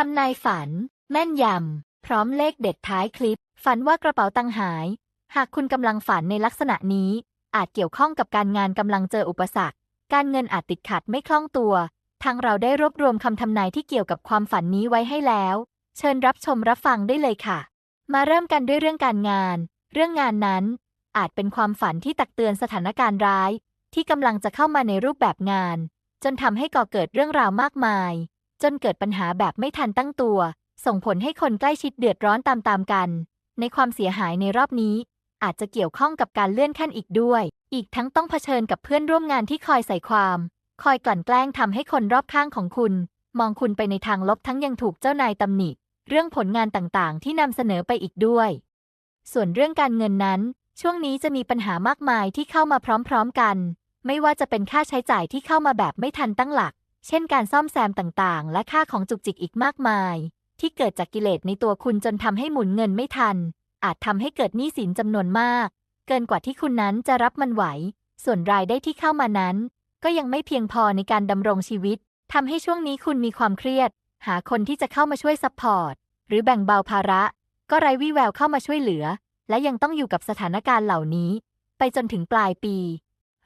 ทำนายฝัน แม่นยำ พร้อมเลขเด็ดท้ายคลิป ฝันว่ากระเป๋าตังค์หาย หากคุณกำลังฝันในลักษณะนี้ อาจเกี่ยวข้องกับการงานกำลังเจออุปสรรค การเงินอาจติดขัดไม่คล่องตัว ทางเราได้รวบรวมคำทำนายที่เกี่ยวกับความฝันนี้ไว้ให้แล้ว เชิญรับชมรับฟังได้เลยค่ะ มาเริ่มกันด้วยเรื่องการงาน เรื่องงานนั้น อาจเป็นความฝันที่ตักเตือนสถานการณ์ร้าย ที่กำลังจะเข้ามาในรูปแบบงาน จนทำให้ก่อเกิดเรื่องราวมากมาย จนเกิดปัญหาแบบไม่ทันตั้งตัว ส่งผลให้คนใกล้ชิดเดือดร้อนตามๆกัน ในความเสียหายในรอบนี้ อาจจะเกี่ยวข้องกับการเลื่อนขั้นอีกด้วย อีกทั้งต้องเผชิญกับเพื่อนร่วมงานที่คอยใส่ความ คอยกลั่นแกล้งทำให้คนรอบข้างของคุณ มองคุณไปในทางลบทั้งยังถูกเจ้านายตำหนิ เรื่องผลงานต่างๆ ที่นำเสนอไปอีกด้วย ส่วนเรื่องการเงินนั้น ช่วงนี้จะมีปัญหามากมายที่เข้ามาพร้อม ๆ กัน ไม่ว่าจะเป็นค่าใช้จ่ายที่เข้ามาแบบไม่ทันตั้งหลัก เช่นการซ่อมแซมต่างๆ และค่าของจุกจิกอีกมากมาย ที่เกิดจากกิเลสในตัวคุณจนทำให้หมุนเงินไม่ทัน อาจทำให้เกิดหนี้สินจำนวนมาก เกินกว่าที่คุณนั้นจะรับมันไหว ส่วนรายได้ที่เข้ามานั้น ก็ยังไม่เพียงพอในการดำรงชีวิตทำให้ช่วงนี้คุณมีความเครียด หาคนที่จะเข้ามาช่วยซัพพอร์ตหรือแบ่งเบาภาระ ก็ไร้วี่แววเข้ามาช่วยเหลือ และยังต้องอยู่กับสถานการณ์เหล่านี้ ไปจนถึงปลายปี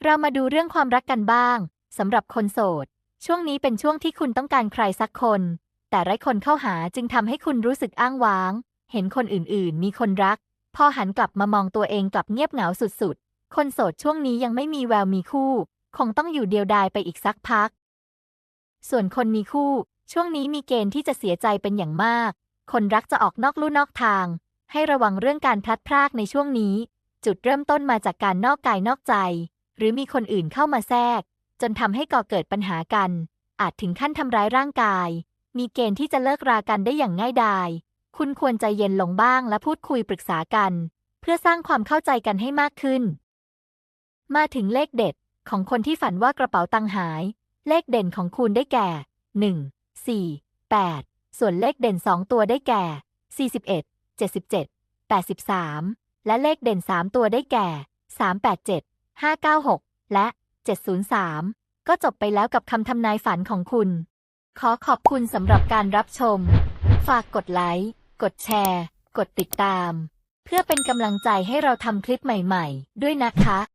เรามาดูเรื่องความรักกันบ้างสำหรับคนโสด ช่วงนี้เป็นช่วงที่คุณต้องการใครสักคน แต่ไร้คนเข้าหาจึงทำให้คุณรู้สึกอ้างว้าง เห็นคนอื่นๆ มีคนรัก พอหันกลับมามองตัวเองกลับเงียบเหงาสุดๆ คนโสดช่วงนี้ยังไม่มีแววมีคู่ คงต้องอยู่เดียวดายไปอีกสักพัก ส่วนคนมีคู่ ช่วงนี้มีเกณฑ์ที่จะเสียใจเป็นอย่างมาก คนรักจะออกนอกลู่นอกทาง ให้ระวังเรื่องการพลัดพรากในช่วงนี้ จุดเริ่มต้นมาจากการนอกกายนอกใจ หรือมีคนอื่นเข้ามาแทรก จนทำให้ก่อเกิดปัญหากัน อาจถึงขั้นทำร้ายร่างกาย มีเกณฑ์ที่จะเลิกรากันได้อย่างง่ายดาย คุณควรใจเย็นลงบ้างและพูดคุยปรึกษากัน เพื่อสร้างความเข้าใจกันให้มากขึ้น มาถึงเลขเด็ดของคนที่ฝันว่ากระเป๋าตังค์หาย เลขเด่นของคุณได้แก่ 1 4 8 ส่วนเลขเด่น 2 ตัวได้แก่ 41 77 83 และเลขเด่น 3 ตัวได้แก่ 387 596 และ 703 ก็จบไปแล้วกับคำทำนายฝันของคุณ ขอขอบคุณสำหรับการรับชม ฝากกดไลค์ กดแชร์ กดติดตาม เพื่อเป็นกำลังใจให้เราทำคลิปใหม่ ๆ ด้วยนะคะ